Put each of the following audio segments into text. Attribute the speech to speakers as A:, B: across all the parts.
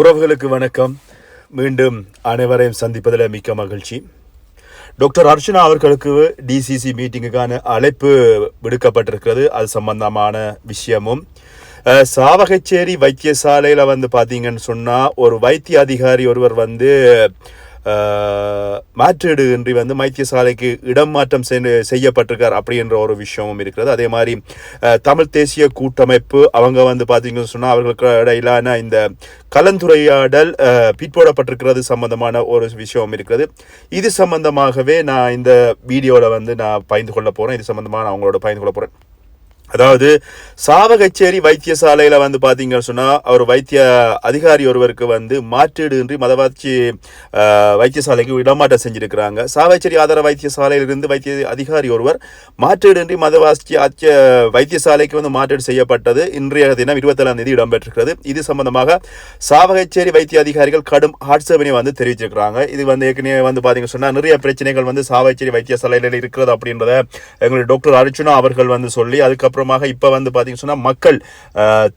A: உறவுகளுக்கு வணக்கம் மீண்டும் அனைவரையும் சந்திப்பதில் மிக்க மகிழ்ச்சி டாக்டர் அர்ச்சனா அவர்களுக்கு டிசிசி மீட்டிங்குக்கான அழைப்பு விடுக்கப்பட்டிருக்கிறது அது சம்பந்தமான விஷயமும் சாவகச்சேரி வைத்தியசாலையில் வந்து பார்த்தீங்கன்னு சொன்னால் ஒரு வைத்திய அதிகாரி ஒருவர் வந்து மாற்றீடு இன்றி வந்து மைத்தியசாலைக்கு இடம் மாற்றம் செய்யப்பட்டிருக்கார் அப்படின்ற ஒரு விஷயமும் இருக்கிறது அதே மாதிரி தமிழ் தேசிய கூட்டமைப்பு அவங்க வந்து பார்த்தீங்கன்னு சொன்னால் அவர்களுக்கு இடையிலான இந்த கலந்துரையாடல் பிற்போடப்பட்டிருக்கிறது சம்பந்தமான ஒரு விஷயம் இருக்கிறது இது சம்பந்தமாகவே நான் இந்த வீடியோவில் வந்து நான் பயந்து கொள்ள போகிறேன் இது சம்பந்தமாக நான் அவங்களோட பயந்து கொள்ள போகிறேன் அதாவது சாவகச்சேரி வைத்தியசாலையில் வந்து பார்த்தீங்கன்னு சொன்னால் அவர் வைத்திய அதிகாரி ஒருவருக்கு வந்து மாற்றீடுன்றி மதவாட்சி வைத்தியசாலைக்கு இடமாற்றம் செஞ்சுருக்கிறாங்க சாவகச்சேரி ஆதார வைத்தியசாலையிலிருந்து வைத்திய அதிகாரி ஒருவர் மாற்றீடுன்றி மதவாட்சி அச்ச வைத்தியசாலைக்கு வந்து மாற்றீடு செய்யப்பட்டது இன்றைய தினம் இருபத்தேழாம் தேதி இடம்பெற்றிருக்கிறது இது சம்பந்தமாக சாவகச்சேரி வைத்திய அதிகாரிகள் கடும் ஆட்சேபனை வந்து தெரிவிச்சிருக்கிறாங்க இது வந்து ஏற்கனவே வந்து பார்த்தீங்கன்னு சொன்னால் நிறைய பிரச்சனைகள் வந்து சாவகச்சேரி வைத்தியசாலையில் இருக்கிறது அப்படின்றத எங்களுடைய டாக்டர் அர்ஜுனா அவர்கள் வந்து சொல்லி அதுக்கப்புறம் அப்புறமாக இப்போ வந்து பார்த்தீங்கன்னு சொன்னால் மக்கள்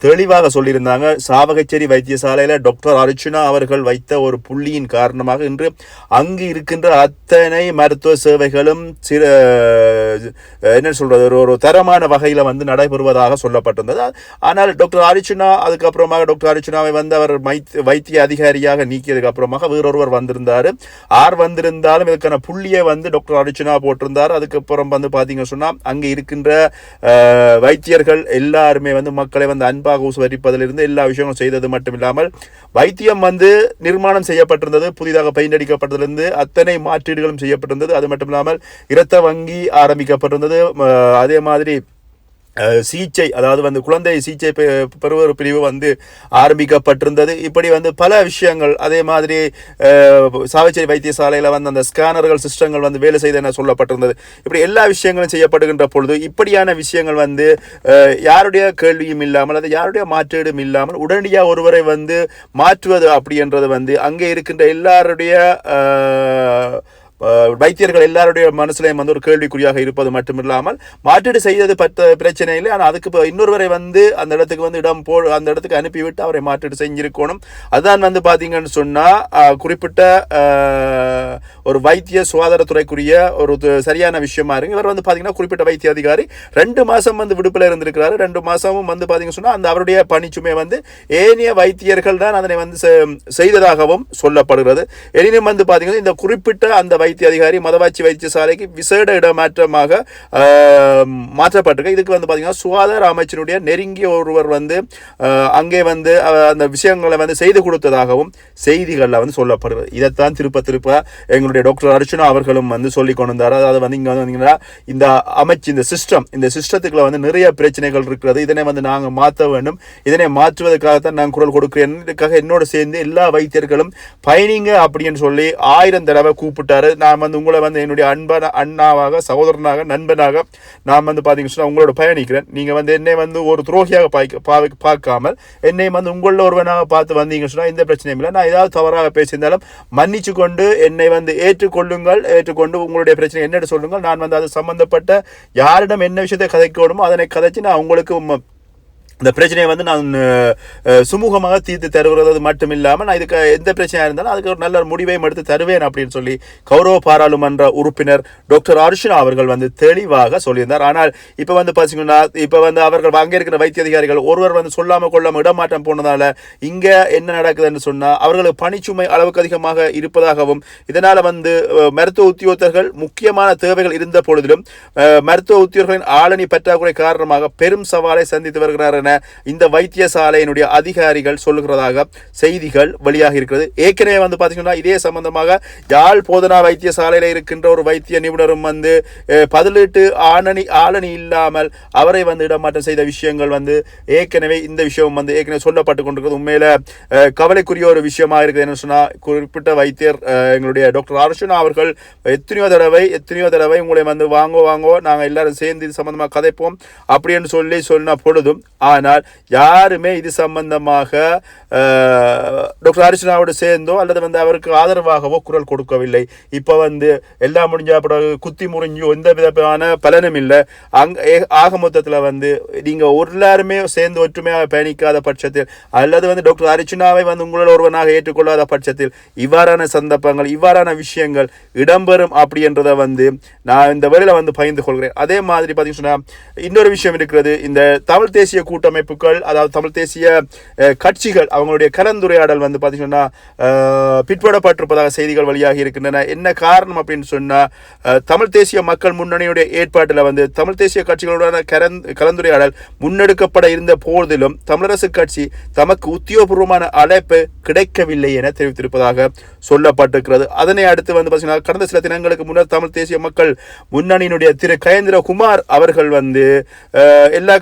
A: தெளிவாக சொல்லியிருந்தாங்க சாவகச்சேரி வைத்தியசாலையில் டாக்டர் அர்ச்சுனா அவர்கள் வைத்த ஒரு புள்ளியின் காரணமாக இன்று அங்கு இருக்கின்ற அத்தனை மருத்துவ சேவைகளும் சில என்ன சொல்கிறது ஒரு ஒரு தரமான வகையில் வந்து நடைபெறுவதாக சொல்லப்பட்டிருந்தது ஆனால் டாக்டர் அரிச்சுனா அதுக்கப்புறமாக டாக்டர் அரிச்சுனாவை வந்து அவர் வைத்திய அதிகாரியாக நீக்கியதுக்கு அப்புறமாக வேறொருவர் வந்திருந்தார் ஆர் வந்திருந்தாலும் இதுக்கான புள்ளியை வந்து டாக்டர் அரிச்சுனா போட்டிருந்தார் அதுக்கப்புறம் வந்து பார்த்தீங்க சொன்னால் அங்கே இருக்கின்ற வைத்தியர்கள் எல்லாருமே வந்து மக்களை வந்து அன்பாக உசரிப்பதிலிருந்து எல்லா விஷயங்களும் செய்தது மட்டும் இல்லாமல் வைத்தியம் வந்து நிர்மாணம் செய்யப்பட்டிருந்தது புதிதாக பெயிண்ட் அத்தனை மாற்றீடுகளும் செய்யப்பட்டிருந்தது அது மட்டும் இல்லாமல் இரத்த வங்கி ஆரம்பிக்கப்பட்டிருந்தது அதே மாதிரி சிகிச்சை அதாவது வந்து குழந்தை சிகிச்சை பெறுவர் பிரிவு வந்து ஆரம்பிக்கப்பட்டிருந்தது இப்படி வந்து பல விஷயங்கள் அதே மாதிரி சாவிச்சேரி வைத்தியசாலையில் வந்து அந்த ஸ்கேனர்கள் சிஸ்டங்கள் வந்து வேலை செய்தன சொல்லப்பட்டிருந்தது இப்படி எல்லா விஷயங்களும் செய்யப்படுகின்ற பொழுது இப்படியான விஷயங்கள் வந்து யாருடைய கேள்வியும் இல்லாமல் அது யாருடைய மாற்றீடும் இல்லாமல் உடனடியாக ஒருவரை வந்து மாற்றுவது அப்படின்றது வந்து அங்கே இருக்கின்ற எல்லாருடைய வைத்தியர்கள் எல்லாருடைய மனசுலையும் வந்து ஒரு கேள்விக்குறியாக இருப்பது மட்டுமில்லாமல் மாற்றீடு செய்தது பற்ற பிரச்சனை இல்லை ஆனால் அதுக்கு இப்போ இன்னொருவரை வந்து அந்த இடத்துக்கு வந்து இடம் போ அந்த இடத்துக்கு அனுப்பிவிட்டு அவரை மாற்றீடு செஞ்சிருக்கணும் அதுதான் வந்து பார்த்தீங்கன்னு சொன்னால் குறிப்பிட்ட ஒரு வைத்திய சுகாதாரத்துறைக்குரிய ஒரு சரியான விஷயமா இருக்கு இவர் வந்து பார்த்தீங்கன்னா குறிப்பிட்ட வைத்திய அதிகாரி ரெண்டு மாதம் வந்து விடுப்பில் இருந்திருக்கிறாரு ரெண்டு மாதமும் வந்து பார்த்தீங்கன்னு சொன்னால் அந்த அவருடைய பணிச்சுமை வந்து ஏனைய வைத்தியர்கள் தான் அதனை வந்து செய்ததாகவும் சொல்லப்படுகிறது எனினும் வந்து பார்த்தீங்கன்னா இந்த குறிப்பிட்ட அந்த வைத்திய அதிகாரி மதவாச்சி வைத்தியசாலைக்கு விசேட இடமாற்றமாக மாற்றப்பட்டிருக்கு இதுக்கு வந்து பார்த்தீங்கன்னா சுகாதார அமைச்சருடைய நெருங்கிய ஒருவர் வந்து அங்கே வந்து அந்த விஷயங்களை வந்து செய்து கொடுத்ததாகவும் செய்திகளில் வந்து சொல்லப்படுது இதைத்தான் திருப்ப திருப்ப எங்களுடைய டாக்டர் அர்ச்சனா அவர்களும் வந்து சொல்லி கொண்டு வந்தார் அதாவது வந்து இங்கே வந்து வந்தீங்கன்னா இந்த அமைச்சு இந்த சிஸ்டம் இந்த சிஸ்டத்துக்குள்ள வந்து நிறைய பிரச்சனைகள் இருக்கிறது இதனை வந்து நாங்கள் மாற்ற வேண்டும் இதனை மாற்றுவதற்காகத்தான் நாங்கள் குரல் கொடுக்கிறேன் இதுக்காக என்னோட சேர்ந்து எல்லா வைத்தியர்களும் பயணிங்க அப்படின்னு சொல்லி ஆயிரம் தடவை கூப்பிட்டாரு நான் வந்து உங்களை வந்து என்னுடைய அன்பான அண்ணாவாக சகோதரனாக நண்பனாக நான் வந்து பார்த்தீங்கன்னு சொன்னால் உங்களோட பயணிக்கிறேன் நீங்கள் வந்து என்னை வந்து ஒரு துரோகியாக பாய்க்க பார்க்காமல் என்னை வந்து உங்களில் ஒருவனாக பார்த்து வந்தீங்கன்னு சொன்னால் எந்த பிரச்சனையும் இல்லை நான் ஏதாவது தவறாக பேசியிருந்தாலும் மன்னிச்சு கொண்டு என்னை வந்து ஏற்றுக்கொள்ளுங்கள் ஏற்றுக்கொண்டு உங்களுடைய பிரச்சனை என்னென்னு சொல்லுங்கள் நான் வந்து அது சம்மந்தப்பட்ட யாரிடம் என்ன விஷயத்தை கதைக்கணுமோ அதனை கதைச்சு நான் உங்களுக்கு இந்த பிரச்சனையை வந்து நான் சுமூகமாக தீர்த்து தருகிறது மட்டும் இல்லாமல் நான் இதுக்கு எந்த பிரச்சனையாக இருந்தாலும் அதுக்கு ஒரு நல்ல முடிவையும் எடுத்து தருவேன் அப்படின்னு சொல்லி கௌரவ பாராளுமன்ற உறுப்பினர் டாக்டர் அர்ஷனா அவர்கள் வந்து தெளிவாக சொல்லியிருந்தார் ஆனால் இப்போ வந்து பார்த்தீங்கன்னா இப்போ வந்து அவர்கள் அங்கே இருக்கிற வைத்திய அதிகாரிகள் ஒருவர் வந்து சொல்லாமல் கொள்ளாமல் இடமாற்றம் போனதால் இங்கே என்ன நடக்குதுன்னு சொன்னால் அவர்களுக்கு பணிச்சுமை அளவுக்கு அதிகமாக இருப்பதாகவும் இதனால் வந்து மருத்துவ உத்தியோகத்தர்கள் முக்கியமான தேவைகள் இருந்த பொழுதிலும் மருத்துவ உத்தியோகர்களின் ஆளணி பற்றாக்குறை காரணமாக பெரும் சவாலை சந்தித்து வருகிறார் தொடர்பான இந்த வைத்தியசாலையினுடைய அதிகாரிகள் சொல்லுகிறதாக செய்திகள் வெளியாக இருக்கிறது ஏற்கனவே வந்து பார்த்தீங்கன்னா இதே சம்பந்தமாக யாழ் போதனா வைத்தியசாலையில் இருக்கின்ற ஒரு வைத்திய நிபுணரும் வந்து பதிலீட்டு ஆணணி ஆளணி இல்லாமல் அவரை வந்து இடமாற்றம் செய்த விஷயங்கள் வந்து ஏற்கனவே இந்த விஷயம் வந்து ஏற்கனவே சொல்லப்பட்டு கொண்டிருக்கிறது உண்மையில் கவலைக்குரிய ஒரு விஷயமாக இருக்குது என்ன சொன்னால் குறிப்பிட்ட வைத்தியர் எங்களுடைய டாக்டர் அர்ஷனா அவர்கள் எத்தனையோ தடவை எத்தனையோ தடவை உங்களை வந்து வாங்கோ வாங்கோ நாங்கள் எல்லாரும் சேர்ந்து இது சம்மந்தமாக கதைப்போம் அப்படின்னு சொல்லி சொன்ன பொழுதும் ஆனால் யாருமே இது சம்பந்தமாக டாக்டர் அர்ச்சனாவோடு சேர்ந்தோ அல்லது வந்து அவருக்கு ஆதரவாகவோ குரல் கொடுக்கவில்லை இப்போ வந்து எல்லாம் முடிஞ்ச பிறகு குத்தி முறிஞ்சோ எந்த விதமான பலனும் இல்லை அங் ஆக மொத்தத்தில் வந்து நீங்கள் எல்லாருமே சேர்ந்து ஒற்றுமையாக பயணிக்காத பட்சத்தில் அல்லது வந்து டாக்டர் அரிச்சனாவை வந்து உங்களோட ஒருவனாக ஏற்றுக்கொள்ளாத பட்சத்தில் இவ்வாறான சந்தர்ப்பங்கள் இவ்வாறான விஷயங்கள் இடம்பெறும் அப்படின்றத வந்து நான் இந்த வரையில் வந்து பகிர்ந்து கொள்கிறேன் அதே மாதிரி பார்த்தீங்கன்னா இன்னொரு விஷயம் இருக்கிறது இந்த தமிழ் தேசிய கூட்டம் கூட்டமைப்புகள் அதாவது தமிழ் தேசிய கட்சிகள் அவங்களுடைய கலந்துரையாடல் வந்து பார்த்தீங்கன்னா பிற்படப்பட்டிருப்பதாக செய்திகள் வழியாக இருக்கின்றன என்ன காரணம் அப்படின்னு சொன்னால் தமிழ் தேசிய மக்கள் முன்னணியுடைய ஏற்பாட்டில் வந்து தமிழ் தேசிய கட்சிகளுடனான கலந்துரையாடல் முன்னெடுக்கப்பட இருந்த போதிலும் தமிழரசு கட்சி தமக்கு உத்தியோகபூர்வமான அழைப்பு கிடைக்கவில்லை என தெரிவித்திருப்பதாக சொல்லப்பட்டிருக்கிறது அதனை அடுத்து வந்து பார்த்தீங்கன்னா கடந்த சில தினங்களுக்கு முன்னர் தமிழ் தேசிய மக்கள் முன்னணியினுடைய திரு கயேந்திரகுமார் அவர்கள் வந்து எல்லா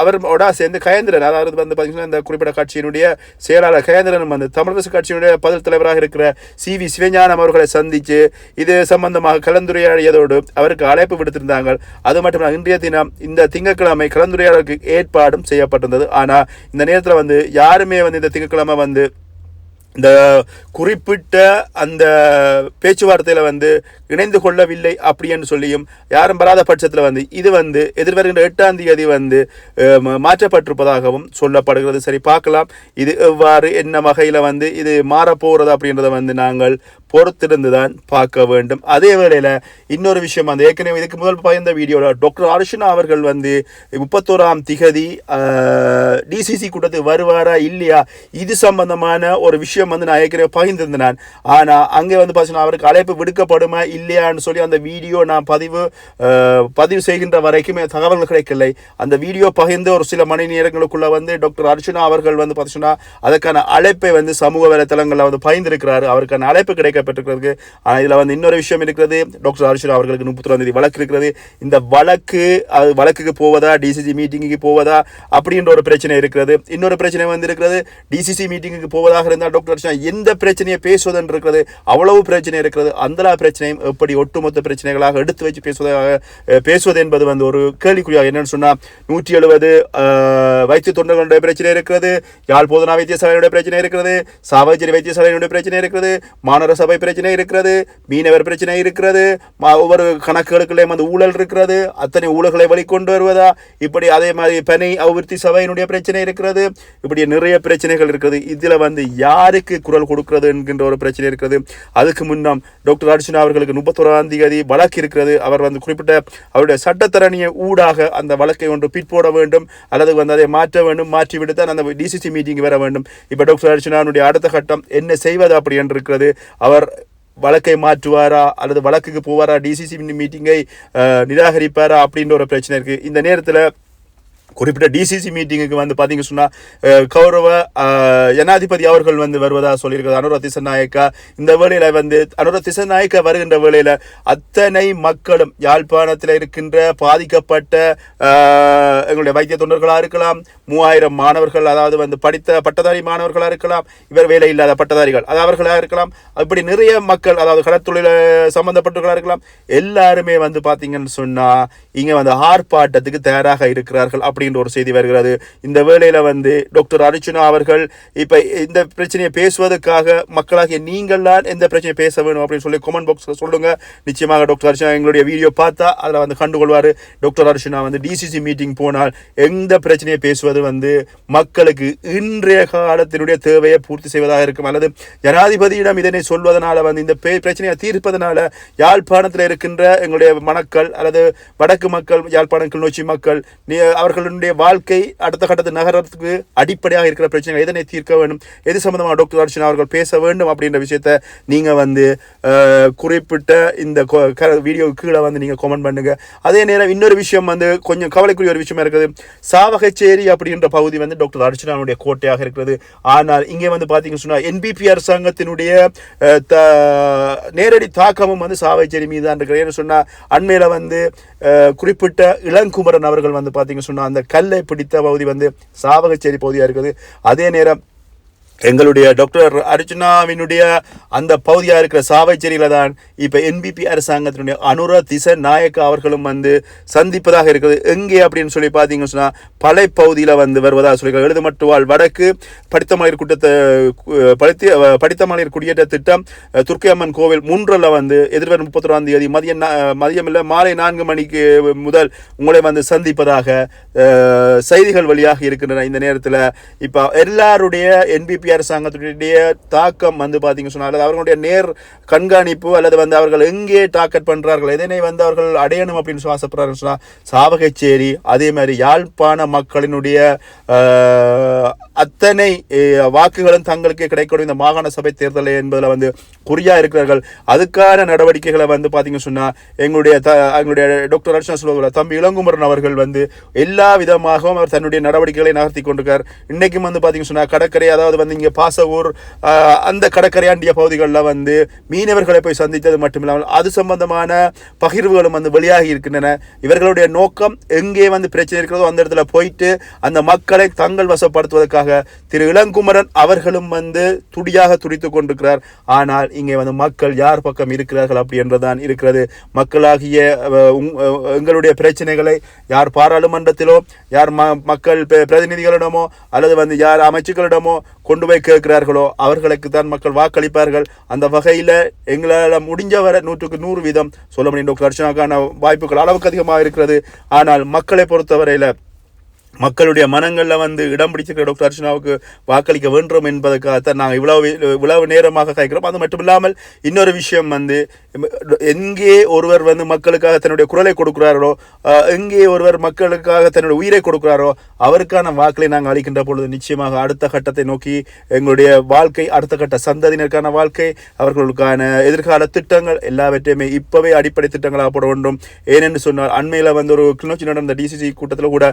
A: அவரோட சேர்ந்து கயேந்திரன் அதாவது வந்து பார்த்தீங்கன்னா இந்த குறிப்பிட கட்சியினுடைய செயலாளர் கயேந்திரன் வந்து தமிழரசு கட்சியினுடைய பதில் தலைவராக இருக்கிற சி வி சிவஞானம் அவர்களை சந்தித்து இது சம்பந்தமாக கலந்துரையாடியதோடு அவருக்கு அழைப்பு விடுத்திருந்தாங்க அது மட்டும் இன்றைய தினம் இந்த திங்கட்கிழமை கலந்துரையாடலுக்கு ஏற்பாடும் செய்யப்பட்டிருந்தது ஆனால் இந்த நேரத்தில் வந்து யாருமே வந்து இந்த திங்கட்கிழமை வந்து இந்த குறிப்பிட்ட அந்த பேச்சுவார்த்தையில் வந்து இணைந்து கொள்ளவில்லை அப்படின்னு சொல்லியும் யாரும் வராத பட்சத்தில் வந்து இது வந்து எதிர்வருகின்ற எட்டாம் தேதி வந்து மாற்றப்பட்டிருப்பதாகவும் சொல்லப்படுகிறது சரி பார்க்கலாம் இது எவ்வாறு என்ன வகையில் வந்து இது மாறப்போகிறது அப்படின்றத வந்து நாங்கள் பொறுத்திருந்து தான் பார்க்க வேண்டும் அதே வேளையில் இன்னொரு விஷயம் அந்த ஏற்கனவே இதுக்கு முதல் பகிர்ந்த வீடியோவில் டாக்டர் அர்ஷனா அவர்கள் வந்து முப்பத்தோராம் திகதி டிசிசி கூட்டத்துக்கு வருவாரா இல்லையா இது சம்பந்தமான ஒரு விஷயம் வந்து நான் ஏற்கனவே பகிர்ந்திருந்தேன் ஆனால் அங்கே வந்து பார்த்தீங்கன்னா அவருக்கு அழைப்பு விடுக்கப்படுமா இல்லையான்னு சொல்லி அந்த வீடியோ நான் பதிவு பதிவு செய்கின்ற வரைக்குமே தகவல்கள் கிடைக்கலை அந்த வீடியோ பகிர்ந்து ஒரு சில மணி நேரங்களுக்குள்ளே வந்து டாக்டர் அர்ஷனா அவர்கள் வந்து பார்த்தீங்கன்னா அதற்கான அழைப்பை வந்து சமூக வலைத்தளங்களில் வந்து பகிர்ந்திருக்கிறார் அவருக்கான அழைப்பு கிடைக்க ஆனால் இதில் வந்து இன்னொரு விஷயம் இருக்கிறது டாக்டர் அரிஷர் அவர்களுக்கு முப்பத்தொராம் தேதி வழக்கு இருக்கிறது இந்த வழக்கு அது வழக்குக்கு போவதா டிசிசி மீட்டிங்குக்கு போவதா அப்படின்ற ஒரு பிரச்சனை இருக்கிறது இன்னொரு பிரச்சனை வந்து இருக்கிறது டிசிசி மீட்டிங்குக்கு போவதாக இருந்தால் டாக்டர் அர்ஷனா எந்த பிரச்சனையை பேசுவதன் இருக்கிறது அவ்வளவு பிரச்சனை இருக்கிறது அந்த பிரச்சனையும் எப்படி ஒட்டுமொத்த பிரச்சனைகளாக எடுத்து வச்சு பேசுவதாக பேசுவது என்பது வந்து ஒரு கேள்விக்குறியாக என்னென்னு சொன்னால் நூற்றி எழுபது வைத்திய தொண்டர்களுடைய பிரச்சனை இருக்கிறது யாழ் போதனா வைத்தியசாலையுடைய பிரச்சனை இருக்கிறது சாவஜரி வைத்தியசாலையினுடைய பிரச்சனை இருக்கிறது மாநகர சபை பிரச்சனை இருக்கிறது மீனவர் பிரச்சனை இருக்கிறது ஒவ்வொரு கணக்குகளுக்குள்ளேயும் வந்து ஊழல் இருக்கிறது அத்தனை ஊழல்களை வழிகொண்டு வருவதா இப்படி அதே மாதிரி பனை அபிவிருத்தி சபையினுடைய பிரச்சனை இருக்கிறது இப்படி நிறைய பிரச்சனைகள் இருக்கிறது இதில் வந்து யாருக்கு குரல் கொடுக்கிறது என்கின்ற ஒரு பிரச்சனை இருக்கிறது அதுக்கு முன்னம் டாக்டர் அர்ஜுனா அவர்களுக்கு முப்பத்தோராம் தேதி வழக்கு இருக்கிறது அவர் வந்து குறிப்பிட்ட அவருடைய சட்டத்தரணியை ஊடாக அந்த வழக்கை ஒன்று பிற்போட வேண்டும் அல்லது வந்து அதை மாற்ற வேண்டும் மாற்றிவிட்டு தான் அந்த டிசிசி மீட்டிங் வர வேண்டும் இப்போ டாக்டர் அர்ஜுனாவுடைய அடுத்த கட்டம் என்ன செய்வது அப்படி என்று இருக்கிறது அவர் அவர் வழக்கை மாற்றுவாரா அல்லது வழக்குக்கு போவாரா டிசிசி மீட்டிங்கை நிராகரிப்பாரா அப்படின்ற ஒரு பிரச்சனை இருக்குது இந்த நேரத்தில் குறிப்பிட்ட டிசிசி மீட்டிங்குக்கு வந்து பார்த்தீங்க சொன்னால் கௌரவ ஜனாதிபதி அவர்கள் வந்து வருவதாக சொல்லியிருக்கிறது அனுர நாயக்கா இந்த வேளையில் வந்து அனுர நாயக்கா வருகின்ற வேளையில் அத்தனை மக்களும் யாழ்ப்பாணத்தில் இருக்கின்ற பாதிக்கப்பட்ட எங்களுடைய வைத்திய தொண்டர்களாக இருக்கலாம் மூவாயிரம் மாணவர்கள் அதாவது வந்து படித்த பட்டதாரி மாணவர்களாக இருக்கலாம் இவர் வேலை இல்லாத பட்டதாரிகள் அது அவர்களாக இருக்கலாம் அப்படி நிறைய மக்கள் அதாவது கடற்தொழில சம்பந்தப்பட்டவர்களாக இருக்கலாம் எல்லாருமே வந்து பார்த்தீங்கன்னு சொன்னால் இங்கே வந்து ஆர்ப்பாட்டத்துக்கு தயாராக இருக்கிறார்கள் அப்படி அப்படின்ற ஒரு செய்தி வருகிறது இந்த வேளையில் வந்து டாக்டர் அர்ஜுனா அவர்கள் இப்போ இந்த பிரச்சனையை பேசுவதற்காக மக்களாகிய தான் எந்த பிரச்சனையை பேச வேணும் அப்படின்னு சொல்லி கமெண்ட் பாக்ஸில் சொல்லுங்கள் நிச்சயமாக டாக்டர் அர்ஜுனா எங்களுடைய வீடியோ பார்த்தா அதில் வந்து கண்டுகொள்வார் டாக்டர் அர்ஜுனா வந்து டிசிசி மீட்டிங் போனால் எந்த பிரச்சனையை பேசுவது வந்து மக்களுக்கு இன்றைய காலத்தினுடைய தேவையை பூர்த்தி செய்வதாக இருக்கும் அல்லது ஜனாதிபதியிடம் இதனை சொல்வதனால வந்து இந்த பிரச்சனையை தீர்ப்பதனால யாழ்ப்பாணத்தில் இருக்கின்ற எங்களுடைய மணக்கள் அல்லது வடக்கு மக்கள் யாழ்ப்பாணம் கிளிநொச்சி மக்கள் அவர்கள் அவருடைய வாழ்க்கை அடுத்த கட்டத்து நகரத்துக்கு அடிப்படையாக இருக்கிற பிரச்சனைகள் எதனை தீர்க்க வேண்டும் எது சம்பந்தமாக டாக்டர் அர்ச்சனா அவர்கள் பேச வேண்டும் அப்படின்ற விஷயத்த நீங்கள் வந்து குறிப்பிட்ட இந்த வீடியோ கீழே வந்து நீங்கள் கமெண்ட் பண்ணுங்கள் அதே நேரம் இன்னொரு விஷயம் வந்து கொஞ்சம் கவலைக்குரிய ஒரு விஷயமா இருக்குது சாவகச்சேரி அப்படின்ற பகுதி வந்து டாக்டர் அர்ச்சனாவுடைய கோட்டையாக இருக்கிறது ஆனால் இங்கே வந்து பார்த்தீங்கன்னு சொன்னால் என்பிபி அரசாங்கத்தினுடைய நேரடி தாக்கமும் வந்து சாவகச்சேரி மீது தான் இருக்கிறது ஏன்னு சொன்னால் அண்மையில் வந்து குறிப்பிட்ட இளங்குமரன் அவர்கள் வந்து பார்த்தீங்கன்னு சொன்னால் அந்த அந்த கல்லை பிடித்த பகுதி வந்து சாவகச்சேரி பகுதியாக இருக்குது அதே நேரம் எங்களுடைய டாக்டர் அர்ஜுனாவினுடைய அந்த பகுதியாக இருக்கிற சாவைச்சேரியில் தான் இப்போ என்பிபி அரசாங்கத்தினுடைய அனுர திச நாயக்க அவர்களும் வந்து சந்திப்பதாக இருக்கிறது எங்கே அப்படின்னு சொல்லி பார்த்தீங்கன்னு சொன்னால் பலை பகுதியில் வந்து வருவதாக சொல்லியிருக்காங்க எழுதுமட்டுவாள் வடக்கு படித்தமலையர் கூட்டத்தை படித்த படித்தமலையர் குடியேற்ற திட்டம் அம்மன் கோவில் மூன்றில் வந்து எதிர்வரும் முப்பத்தொராம் தேதி மதியம் மதியம் இல்லை மாலை நான்கு மணிக்கு முதல் உங்களை வந்து சந்திப்பதாக செய்திகள் வழியாக இருக்கின்றன இந்த நேரத்தில் இப்போ எல்லாருடைய என்பிபி பிஜேபி அரசாங்கத்துடைய தாக்கம் வந்து பார்த்தீங்க சொன்னால் அல்லது அவர்களுடைய நேர் கண்காணிப்பு அல்லது வந்து அவர்கள் எங்கே டார்கெட் பண்ணுறார்கள் எதனை வந்து அவர்கள் அடையணும் அப்படின்னு சுவாசப்படுறாருன்னு சொன்னால் சாவகச்சேரி அதே மாதிரி யாழ்ப்பாண மக்களினுடைய அத்தனை வாக்குகளும் தங்களுக்கு கிடைக்கணும் இந்த மாகாண சபை தேர்தல் என்பதில் வந்து குறியாக இருக்கிறார்கள் அதுக்கான நடவடிக்கைகளை வந்து பார்த்தீங்கன்னு சொன்னால் எங்களுடைய த எங்களுடைய டாக்டர் அர்ச்சனா சொல்வதில் தம்பி இளங்குமரன் அவர்கள் வந்து எல்லா விதமாகவும் அவர் தன்னுடைய நடவடிக்கைகளை நகர்த்தி கொண்டிருக்கார் இன்றைக்கும் வந்து பார்த்தீங்க சொன்னால் கடற்கரை அதாவது வந்து இங்கே பாசவூர் அந்த கடற்கரையாண்டிய பகுதிகளில் வந்து மீனவர்களை போய் சந்தித்தது மட்டும் இல்லாமல் அது சம்பந்தமான பகிர்வுகளும் வந்து வெளியாகி இருக்கின்றன இவர்களுடைய நோக்கம் எங்கே வந்து பிரச்சனை இருக்கிறதோ அந்த இடத்துல போயிட்டு அந்த மக்களை தங்கள் வசப்படுத்துவதற்காக திரு இளங்குமரன் அவர்களும் வந்து துடியாக துடித்து கொண்டிருக்கிறார் ஆனால் இங்கே வந்து மக்கள் யார் பக்கம் இருக்கிறார்கள் அப்படி என்றுதான் இருக்கிறது மக்களாகிய எங்களுடைய பிரச்சனைகளை யார் பாராளுமன்றத்திலோ யார் மக்கள் பிரதிநிதிகளிடமோ அல்லது வந்து யார் அமைச்சுக்களிடமோ கொண்டு போய் கேட்கிறார்களோ அவர்களுக்கு தான் மக்கள் வாக்களிப்பார்கள் அந்த வகையில் எங்களால் முடிஞ்ச வர நூற்றுக்கு நூறு வீதம் சொல்ல முடியும் டாக்டர் வாய்ப்புகள் அளவுக்கு அதிகமாக இருக்கிறது ஆனால் மக்களை பொறுத்தவரையில் மக்களுடைய மனங்களில் வந்து இடம் பிடிச்சிருக்கிற டாக்டர் அர்ச்சனாவுக்கு வாக்களிக்க வேண்டும் என்பதற்காகத்தான் நாங்கள் இவ்வளவு இவ்வளவு நேரமாக கேட்கிறோம் அது மட்டும் இல்லாமல் இன்னொரு விஷயம் வந்து எங்கே ஒருவர் வந்து மக்களுக்காக தன்னுடைய குரலை கொடுக்குறாரோ எங்கே ஒருவர் மக்களுக்காக தன்னுடைய உயிரை கொடுக்குறாரோ அவருக்கான வாக்களை நாங்கள் அளிக்கின்ற பொழுது நிச்சயமாக அடுத்த கட்டத்தை நோக்கி எங்களுடைய வாழ்க்கை அடுத்த கட்ட சந்ததியினருக்கான வாழ்க்கை அவர்களுக்கான எதிர்கால திட்டங்கள் எல்லாவற்றையுமே இப்போவே அடிப்படை திட்டங்களாக போட வேண்டும் ஏனென்று சொன்னால் அண்மையில் வந்து ஒரு கிளிநொச்சி நடந்த டிசிசி கூட்டத்தில் கூட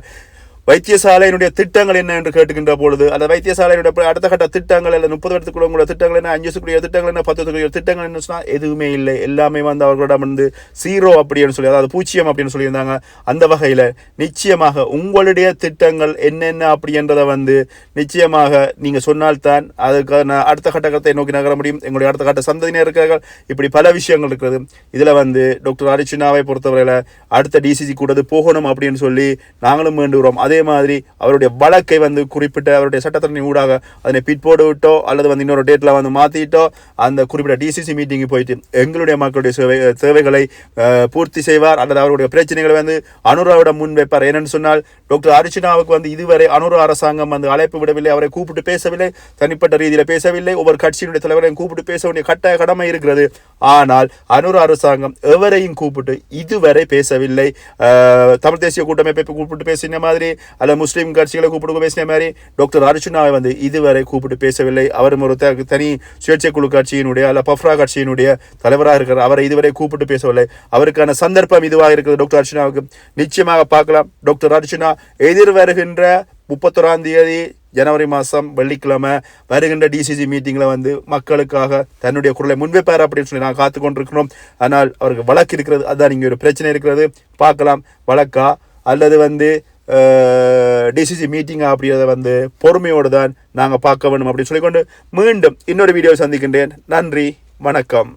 A: வைத்தியசாலையினுடைய திட்டங்கள் என்ன என்று கேட்டுக்கின்ற பொழுது அந்த வைத்தியசாலையினுடைய அடுத்த கட்ட திட்டங்கள் இல்லை முப்பது வருடத்துக்குள்ள திட்டங்கள் என்ன அஞ்சு வருஷத்துக்குரிய திட்டங்கள் என்ன பத்து வருஷத்துக்குரிய திட்டங்கள் என்ன சொன்னால் எதுவுமே இல்லை எல்லாமே வந்து அவர்களிடம் வந்து சீரோ அப்படின்னு சொல்லி அதாவது பூச்சியம் அப்படின்னு சொல்லியிருந்தாங்க அந்த வகையில் நிச்சயமாக உங்களுடைய திட்டங்கள் என்னென்ன அப்படின்றத வந்து நிச்சயமாக நீங்கள் சொன்னால்தான் அதுக்கான அடுத்த கட்டத்தை நோக்கி நகர முடியும் எங்களுடைய அடுத்த கட்ட சந்ததியினர் இருக்கிறார்கள் இப்படி பல விஷயங்கள் இருக்கிறது இதில் வந்து டாக்டர் அரிச்சுனாவை பொறுத்தவரையில் அடுத்த டிசிசி கூடது போகணும் அப்படின்னு சொல்லி நாங்களும் வேண்டுகிறோம் அதே அதே மாதிரி அவருடைய வழக்கை வந்து குறிப்பிட்ட அவருடைய சட்டத்தரணி ஊடாக அதனை பிற்போடு விட்டோ அல்லது வந்து இன்னொரு டேட்டில் வந்து மாற்றிட்டோ அந்த குறிப்பிட்ட டிசிசி மீட்டிங்கு போயிட்டு எங்களுடைய மக்களுடைய சேவை சேவைகளை பூர்த்தி செய்வார் அல்லது அவருடைய பிரச்சனைகளை வந்து அனுராவிடம் முன்வைப்பார் என்னென்னு சொன்னால் டாக்டர் அர்ச்சனாவுக்கு வந்து இதுவரை அனுரா அரசாங்கம் வந்து அழைப்பு விடவில்லை அவரை கூப்பிட்டு பேசவில்லை தனிப்பட்ட ரீதியில் பேசவில்லை ஒவ்வொரு கட்சியினுடைய தலைவரையும் கூப்பிட்டு பேச வேண்டிய கட்டாய கடமை இருக்கிறது ஆனால் அனுர அரசாங்கம் எவரையும் கூப்பிட்டு இதுவரை பேசவில்லை தமிழ் தேசிய கூட்டமைப்பை கூப்பிட்டு பேசின மாதிரி அல்ல முஸ்லீம் கட்சிகளை கூப்பிட்டு பேசின மாதிரி டாக்டர் அர்ஜுனாவை வந்து இதுவரை கூப்பிட்டு பேசவில்லை அவர் ஒரு தனி சுயேட்சை குழு கட்சியினுடைய அல்ல பஃப்ரா கட்சியினுடைய தலைவராக இருக்கிறார் அவரை இதுவரை கூப்பிட்டு பேசவில்லை அவருக்கான சந்தர்ப்பம் இதுவாக இருக்கிறது டாக்டர் அர்ஜுனாவுக்கு நிச்சயமாக பார்க்கலாம் டாக்டர் அர்ஜுனா வருகின்ற முப்பத்தொராம் தேதி ஜனவரி மாதம் வெள்ளிக்கிழமை வருகின்ற டிசிசி மீட்டிங்கில் வந்து மக்களுக்காக தன்னுடைய குரலை முன்வைப்பார் அப்படின்னு சொல்லி நான் காத்து கொண்டிருக்கிறோம் ஆனால் அவருக்கு வழக்கு இருக்கிறது அதுதான் இங்கே ஒரு பிரச்சனை இருக்கிறது பார்க்கலாம் வழக்கா அல்லது வந்து டிசிசி மீட்டிங்காக அப்படிங்கிறத வந்து பொறுமையோடு தான் நாங்கள் பார்க்க வேணும் அப்படின்னு சொல்லிக்கொண்டு மீண்டும் இன்னொரு வீடியோவை சந்திக்கின்றேன் நன்றி வணக்கம்